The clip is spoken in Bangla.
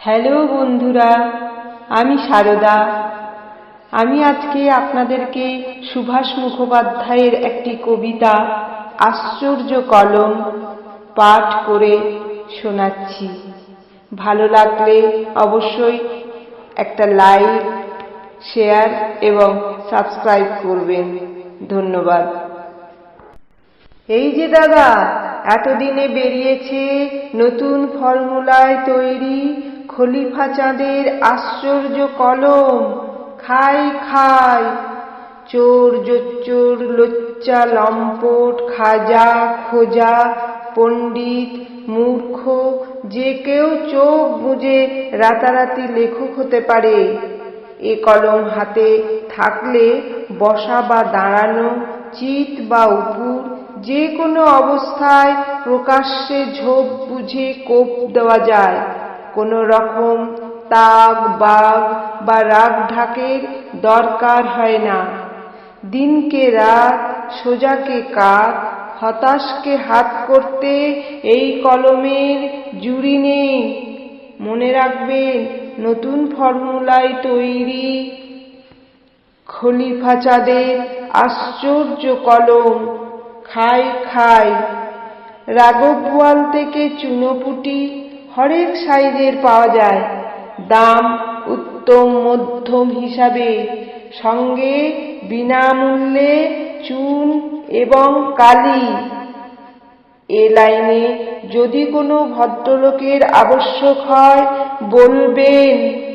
হ্যালো বন্ধুরা, আমি সারদা। আমি আজকে আপনাদেরকে সুভাষ মুখোপাধ্যায়ের একটি কবিতা, আশ্চর্য কলম, পাঠ করে শোনাচ্ছি। ভালো লাগলে অবশ্যই একটা লাইক, শেয়ার এবং সাবস্ক্রাইব করবেন। ধন্যবাদ। এই যে দাদা, এতদিনে বেরিয়েছে নতুন ফর্মুলায় তৈরি খলিফা চাঁদের আশ্চর্য কলম। খাই খাই। চোর, জোচ্চোর, লোচ্চা, লম্পট, খাজা, খোজা, পণ্ডিত, মূর্খ, যে কেউ চোখ বুঝে রাতারাতি লেখক হতে পারে। এ কলম হাতে থাকলে বসা বা দাঁড়ানো, চিত বা উপুর, যে কোনো অবস্থায় প্রকাশ্যে ঝোপ বুঝে কোপ দেওয়া যায়। কোনো রকম তাগ, বাগ বা রাগ ঢাকের দরকার হয় না। দিনকে রাত, সোজাকে কাত, হতাশকে হাত করতে এই কলমের জুড়ি নেই। মনে রাখবেন, নতুন ফর্মুলায় তৈরি খলিফা চাঁদের আশ্চর্য কলম খাই খাই রাগবওয়াল থেকে চুনোপুটি হরেক সাইজের পাওয়া যায়। দাম উত্তম মধ্যম হিসাবে। সঙ্গে বিনামূল্যে চুন এবং কালি। এ লাইনে যদি কোনো ভদ্রলোকের আবশ্যক হয় বলবেন।